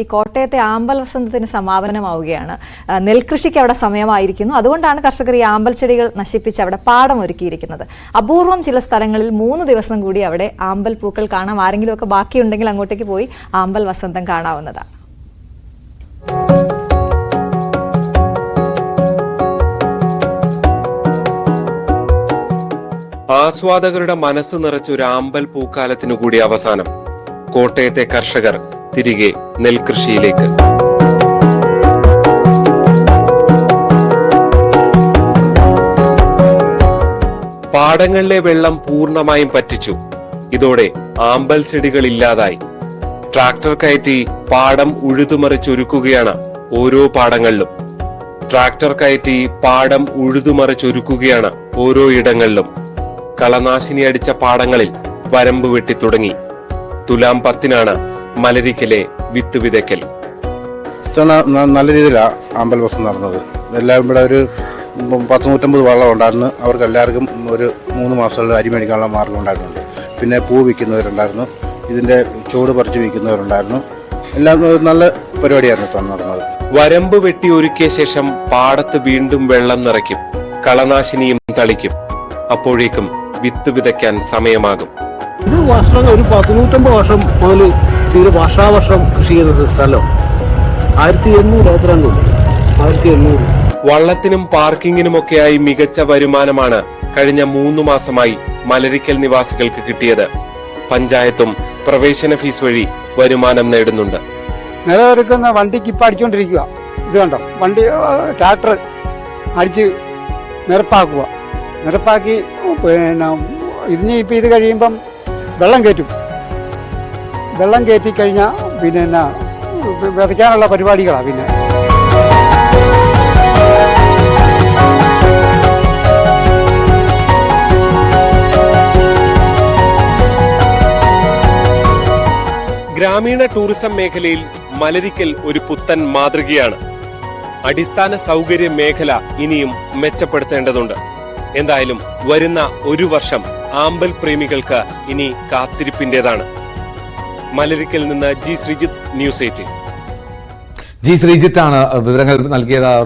ഈ കോട്ടയത്തെ ആമ്പൽ വസന്തത്തിന് സമാപനമാവുകയാണ്. നെൽകൃഷിക്ക് അവിടെ സമയമായിരിക്കുന്നു. അതുകൊണ്ടാണ് കർഷകർ ഈ ആമ്പൽ ചെടികൾ നശിപ്പിച്ച് അവിടെ പാടം ഒരുക്കിയിരിക്കുന്നത്. അപൂർവം ചില സ്ഥലങ്ങളിൽ മൂന്ന് ദിവസം കൂടി അവിടെ ആമ്പൽ പൂക്കൾ കാണാം. ആരെങ്കിലുമൊക്കെ ബാക്കിയുണ്ടെങ്കിൽ അങ്ങോട്ടേക്ക് പോയി ആമ്പൽ വസന്തം കാണാവുന്നതാണ് ആസ്വാദകരുടെ മനസ്സ് നിറച്ച ഒരു ആമ്പൽ പൂക്കാലത്തിനു കൂടി അവസാനം. കോട്ടയത്തെ കർഷകർ തിരികെ നെൽകൃഷിയിലേക്ക്. പാടങ്ങളിലെ വെള്ളം പൂർണമായും പറ്റിച്ചു. ഇതോടെ ആമ്പൽ ചെടികൾ ഇല്ലാതായി ട്രാക്ടർ കയറ്റി പാടം ഉഴുതുമറിച്ചൊരുക്കുകയാണ് ഓരോ പാടങ്ങളിലും. ട്രാക്ടർ കയറ്റി പാടം ഉഴുതുമറിച്ചൊരുക്കുകയാണ് ഓരോ ഇടങ്ങളിലും. കളനാശിനി അടിച്ച പാടങ്ങളിൽ വരമ്പ് വെട്ടി തുടങ്ങി തുലാം പത്തിനാണ് മലരിക്കലെ വിത്ത് വിതയ്ക്കൽ. നല്ല രീതിയിലാണ് അമ്പൽവസം നടന്നത്. എല്ലാവരും ഇവിടെ ഒരു പത്ത് നൂറ്റമ്പത് വള്ളം ഉണ്ടായിരുന്നു. അവർക്ക് എല്ലാവർക്കും ഒരു മൂന്ന് മാസമുള്ള അരി മേടിക്കാനുള്ള മാർഗം ഉണ്ടായിട്ടുണ്ട്. പിന്നെ പൂ വിൽക്കുന്നവരുണ്ടായിരുന്നു. ഇതിന്റെ ചൂട് പറിച്ച് വിൽക്കുന്നവരുണ്ടായിരുന്നു. എല്ലാം നല്ല പരിപാടിയായിരുന്നു നടന്നത്. വരമ്പ് വെട്ടി ഒരുക്കിയ ശേഷം പാടത്ത് വീണ്ടും വെള്ളം നിറയ്ക്കും. കളനാശിനിയും തളിക്കും. അപ്പോഴേക്കും വിത്ത് വിതയ്ക്കാൻ സമയമാകും. ഇത് വർഷം ഒരു പതിനൂറ്റമ്പത് വർഷം മുതൽ തീരെ വർഷാവർഷം കൃഷി ചെയ്യുന്ന സ്ഥലം. ആയിരത്തി എണ്ണൂറ് ഏത്രണ്ടുണ്ട് ആയിരത്തി എണ്ണൂറ്. വള്ളത്തിനും പാർക്കിങ്ങിനുമൊക്കെയായി മികച്ച വരുമാനമാണ് കഴിഞ്ഞ മൂന്ന് മാസമായി മലരിക്കൽ നിവാസികൾക്ക് കിട്ടിയത്. പഞ്ചായത്തും പ്രവേശന ഫീസ് വഴി വരുമാനം നേടുന്നുണ്ട്. നിലനിൽക്കുന്ന വണ്ടിക്ക് ഇപ്പം അടിച്ചുകൊണ്ടിരിക്കുക ഇത് കണ്ടോ? വണ്ടി ട്രാക്ടർ അടിച്ച് നിരപ്പാക്കുക നിരപ്പാക്കി പിന്നെ ഇതിന് ഇപ്പം ഇത് കഴിയുമ്പം വെള്ളം കയറ്റും. വെള്ളം കയറ്റി കഴിഞ്ഞാൽ പിന്നെ വിതയ്ക്കാനുള്ള പരിപാടികളാണ് പിന്നെ. ഗ്രാമീണ ടൂറിസം മേഖലയിൽ മലരിക്കൽ ഒരു പുത്തൻ മാതൃകയാണ്. അടിസ്ഥാന സൗകര്യ മേഖല ഇനിയും മെച്ചപ്പെടുത്തേണ്ടതുണ്ട്. എന്തായാലും വരുന്ന ഒരു വർഷം ആമ്പൽ പ്രേമികൾക്ക് ഇനി കാത്തിരിപ്പിന്റേതാണ്. മലരിക്കൽ നിന്ന് G Sreejith news eighteen. G ശ്രീജിത്താണ് വിവരങ്ങൾ നൽകിയത്.